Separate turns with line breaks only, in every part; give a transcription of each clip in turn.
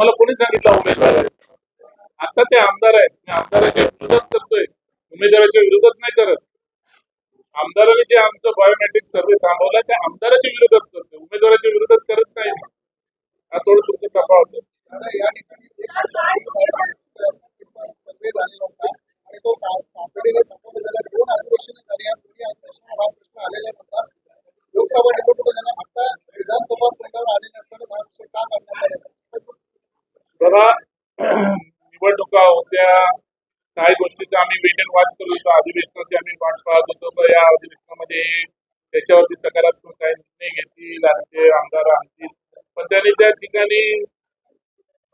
मला कोणी सांगितलं उमेदवार आहे? आता ते आमदार आहेत. मी आमदाराच्या विरोधात करतोय. उमेदवाराच्या विरोधात नाही करत. आमदाराने जे आमचं बायोमेट्रिक सर्व्हे थांबवला ते आमदाराच्या विरोधात करतोय. उमेदवाराच्या विरोधात करत नाही. हा थोडं तुमचं तपावत
आता या ठिकाणी आता विधानसभा संपन्न झाला दोन अधिवेशनं झाली या दोन्ही अधिवेशनात हा प्रश्न आलेला होता लोकसभा निवडणूक झाल्या आता विधानसभा तोंडावर आले नसताना हा विषय का करण्यात आलेला
बघा निवडणुका होत्या काही गोष्टीचा आम्ही वेट अँड वॉच करत होतो अधिवेशनाची आम्ही वाट पाहत होतो का या अधिवेशनामध्ये त्याच्यावरती सकारात्मक काही निर्णय घेतील आणि ते आमदार आणतील. पण त्यांनी त्या ठिकाणी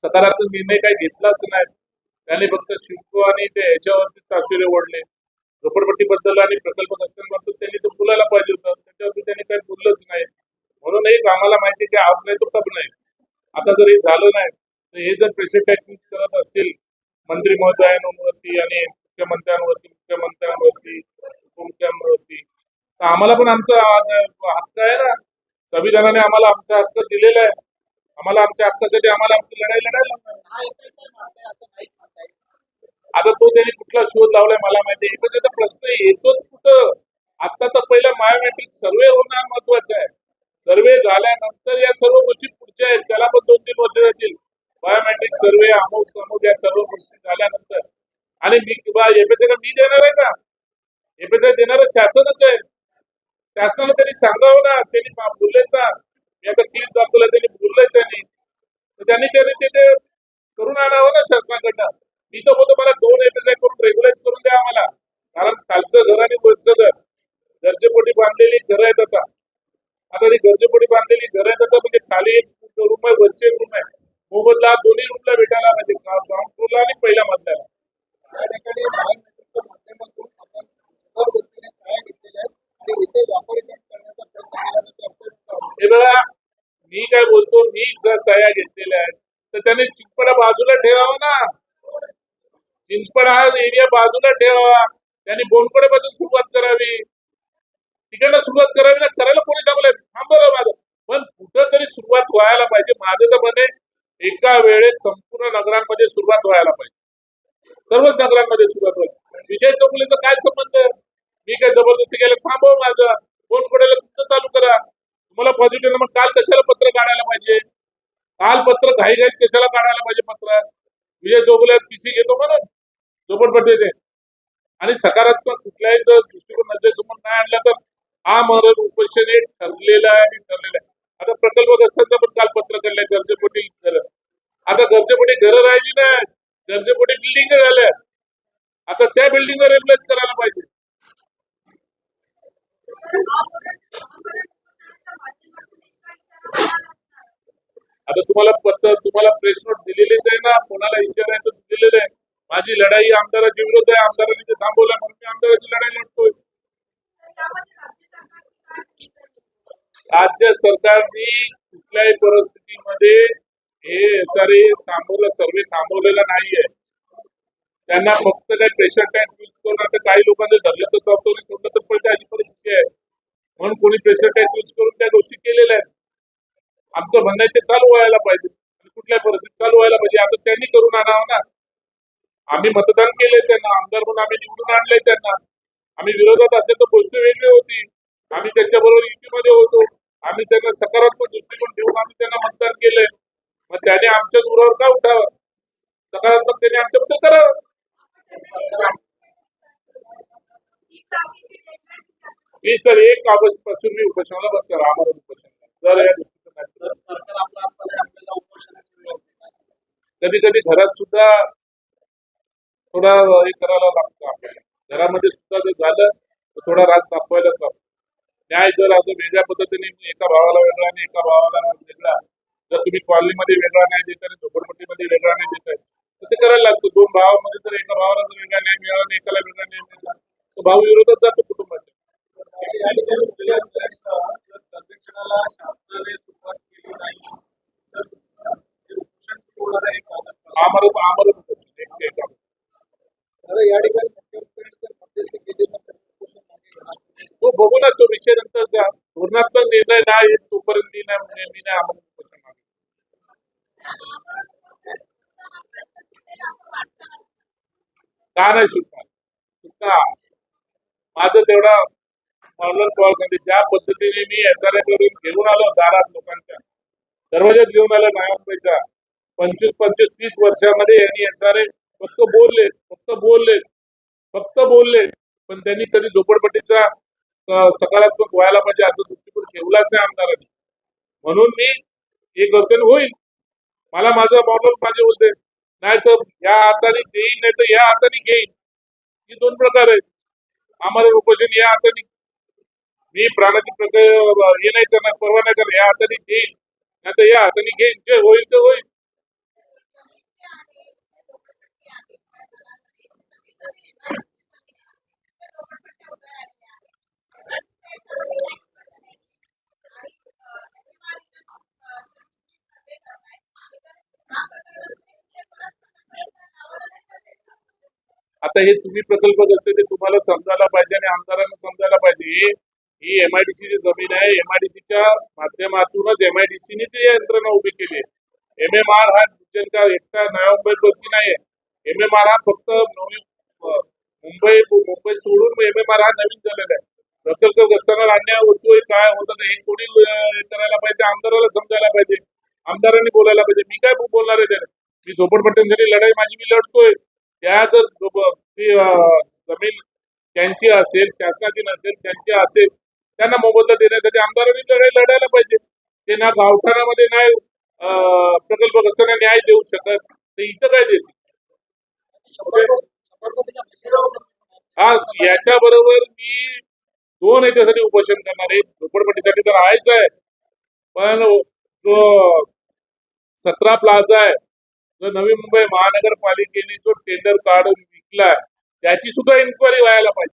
सकारात्मक निर्णय काही घेतलाच नाही. त्यांनी फक्त शिल्प आणि ते ह्याच्यावरती ताशेरे ओढले. झोपडपट्टीबद्दल आणि प्रकल्पग्रस्तांबद्दल त्यांनी तो बोलायला पाहिजे होतं. त्याच्यावरती त्यांनी काही बोललंच नाही. म्हणून एक आम्हाला माहिती की आप नाही तो कब नाही. आता जर हे झालं नाही तर हे जर प्रेशर टेक्निक करत असतील मंत्री महोदयांवरती आणि मुख्यमंत्र्यांवरती मुख्यमंत्र्यांवरती उपमुख्यमंत्र्यांवरती तर आम्हाला पण आमचा हक्क आहे ना. संविधानाने आम्हाला आमचा हक्क दिलेला आहे. आम्हाला आमच्या हक्कासाठी आम्हाला आमची लढाई लढायला आता तो त्यांनी कुठला शोध लावलाय मला माहिती आहे. पण त्याचा प्रश्न येतोच कुठं? आता तर पहिला बायोमेट्रिक सर्वे होणं महत्वाचं आहे. सर्वे झाल्यानंतर या सर्व गोष्टी पुढच्या आहेत. त्याला पण दोन तीन वर्ष जातील बायोमेट्रिक सर्वे अमुक अमुक या सर्व गोष्टी झाल्यानंतर. आणि मी किंवा एपीचे मी देणार आहे का? एपीचे देणार शासनच आहे. शासनाला त्यांनी सांगावं ना त्यांनी मा- बोललेत ना. मी आता केस दाखवला त्यांनी बोललंय त्यांनी. तर त्यांनी त्यांनी तिथे करून आणावं ना शासनाकडनं मी तर बोलतो मला दोन एपीआय करून रेग्युलाइज करून द्या आम्हाला. कारण खालचं घर आणि वरचं घर गरजेपोटी बांधलेली घर आहेत आता. आता ती गरजेपोटी बांधलेली घर आहेत आता म्हणजे खाली एक रूम आहे वरचे रूम आहे. मोबदला दोन्ही रूमला भेटायला म्हणजे ग्राउंड फ्लोरला आणि पहिल्या मधल्याला
या ठिकाणी बायोमेट्रिकच्या माध्यमातून आपण सर्व गोष्टीने काय घेतलेल्या आहेत आणि इथे व्यापारीकरण करण्याचा प्रयत्न केला जातो असं
हे बघा मी काय बोलतो मी जर सह्या घेतलेल्या आहेत तर त्याने चिंचपडा बाजूला ठेवावा ना. चिंचपडा हा एरिया बाजूला ठेवावा. त्यांनी बोनकडे पासून सुरुवात करावी. तिकडनं सुरुवात करावी ना करायला कोणी थांबलंय? थांबवलं माझं. पण कुठं तरी सुरुवात व्हायला पाहिजे. माझं तर म्हणे एका वेळेस संपूर्ण नगरांमध्ये सुरुवात व्हायला पाहिजे. सर्वच नगरांमध्ये सुरुवात व्हायला विजय चौकलीचा काय संबंध? मी काय जबरदस्ती केलं? थांबव माझं. कोण पडेल तुमचं चालू पॉझिटिव्ह मग काल कशाला पत्र काढायला पाहिजे? काल पत्र घाई घाईत कशाला काढायला पाहिजे पत्र? विजय चोगल्यात पीसी घेतो म्हणून झोपडपट्टीचे आणि सकारात्मक कुठल्याही जर दृष्टिकोन नजरेसमोर नाही आणला तर हा महाराज उपोषण हे ठरलेलं आहे आणि ठरलेलं आहे. आता प्रकल्पग्रस्तांचं पण काल पत्र काढलंय गरजेपोटी घर. आता गरजेपोटी घरं राहिली नाही गरजेपोटी बिल्डिंग झाल्या. आता त्या बिल्डिंग रेग्युलाइज करायला पाहिजे आता तुम्हाला पत्र तुम्हाला प्रेस नोट दिलेलीच आहे ना? कोणाला इशारा आहे तर दिलेलं आहे. माझी लढाई आमदाराच्या विरोध आहे. आमदारांनी ते थांबवलं म्हणून मी आमदाराची लढाई लढतोय. राज्य सरकारने कुठल्याही परिस्थितीमध्ये हे सारे थांबवलं सर्वे थांबवलेला नाहीये. त्यांना फक्त काही प्रेशर टँक यूज करून आता काही लोकांनी धरलं तर चौथवली सोडलं तर पण अशी परिस्थिती आहे. म्हणून कोणी प्रेशर टँक यूज करून त्या गोष्टी केलेल्या आहेत. आमचं म्हणणं आहे ते चालू व्हायला पाहिजे. कुठल्या परिस्थितीत चालू व्हायला पाहिजे आता त्यांनी करून आणावं ना. आम्ही मतदान केले त्यांना आमदार म्हणून आम्ही निवडून आणले त्यांना. आम्ही विरोधात असेल तर गोष्ट वेगळी होती. आम्ही त्यांच्याबरोबर युतीमध्ये होतो. आम्ही त्यांना सकारात्मक दृष्टिकोन ठेवून आम्ही त्यांना मतदान केलंय. मग त्याने आमच्या दुरावर का उठावं? सकारात्मक त्याने आमच्याबद्दल करावं? मी तर एक ऑगस्टपासून मी उपोषणाला बसणार आम्हाला उपोषणाला. जर या कधी कधी घरात सुद्धा थोडा हे करायला लागतो आपल्याला घरामध्ये सुद्धा जर झालं तर थोडा राग दाखवायलाच लागतो. न्याय जर असं वेगळ्या पद्धतीने एका भावाला वेगळा आणि एका भावाला वेगळा. जर तुम्ही कॉलनीमध्ये वेगळा न्याय देत आणि झोपडपट्टीमध्ये वेगळा न्याय देत आहे तर ते करायला लागतं. दोन भावामध्ये जर एका भावाला जर वेगळा न्याय मिळाला आणि एकाला वेगळा न्याय मिळाला तर भाऊ विरोधात जातो कुटुंबाच्या आम्हाला आम्हाला
या ठिकाणी
तो हो, बघू ना तो विषय नंतरचा धोरणात्मक निर्णय नाही तोपर्यंत मी नाही आम्हाला का नाही सुटणार? सुटका माझं तेवढा मॉडल कॉल करते ज्या पद्धतीने मी एस आर आय करून घेऊन आलो दारात लोकांच्या दरवाजात घेऊन आलो नायमुंबईच्या पंचवीस पंचवीस तीस वर्षामध्ये यांनी एस आर फक्त बोलले फक्त बोलले फक्त बोलले. पण त्यांनी कधी झोपडपट्टीचा सकारात्मक व्हायला पाहिजे असं दृष्टिकोन ठेवलाच नाही आमदारांनी. म्हणून मी हे करतो होईल. मला माझं मॉडल माझे बोलते. नाही तर या हाताने देईल नाही तर या हाताने घेईन. ही दोन प्रकार आहेत. आम्हाला उपोषण या हाताने मी प्राणाची प्रकार हे नाही करणार परवा नाही करणार. या हाताने देईल नाही तर या हाताने घेईन. जे होईल ते होईल. आता हे तुम्ही प्रकल्प असते ते तुम्हाला समजायला पाहिजे आणि आमदारांना समजायला पाहिजे ही एमआयडीसी जी जमीन आहे एमआयडीसीच्या माध्यमातूनच एमआयडीसीने ती यंत्रणा उभी केली आहे. एम एम आर हा का एकटा नव्या मुंबईत बदली नाही एम एम आर हा फक्त नवी मुंबई मुंबई सोडून एम एम आर हा नवीन झालेला आहे. प्रकल्प असताना आणण्या होतोय काय होतं हे कोणी हे करायला पाहिजे आमदाराला समजायला पाहिजे आमदारांनी बोलायला पाहिजे. मी काय बोलणार आहे त्याने मी झोपडपट्ट्यांसाठी लढाई माझी मी लढतोय. त्या जर ती, जमीन त्यांची असेल शासनातील असेल त्यांची असेल त्यांना मोबदला देण्यासाठी आमदारांनी लढाई लढायला पाहिजे. ते ना गावठाणामध्ये नाही प्रकल्पग्रस्तांना प्रकल्प न्याय देऊ शकत तर इथं काय देतील? हा याच्या बरोबर मी दोन याच्यासाठी उपोषण करणार आहे. झोपडपट्टीसाठी तर आहेच आहे. पण जो सतरा प्लाझा आहे जो नवी मुंबई महानगरपालिकेने जो टेंडर काढून विकलाय त्याची सुद्धा इन्क्वायरी व्हायला पाहिजे.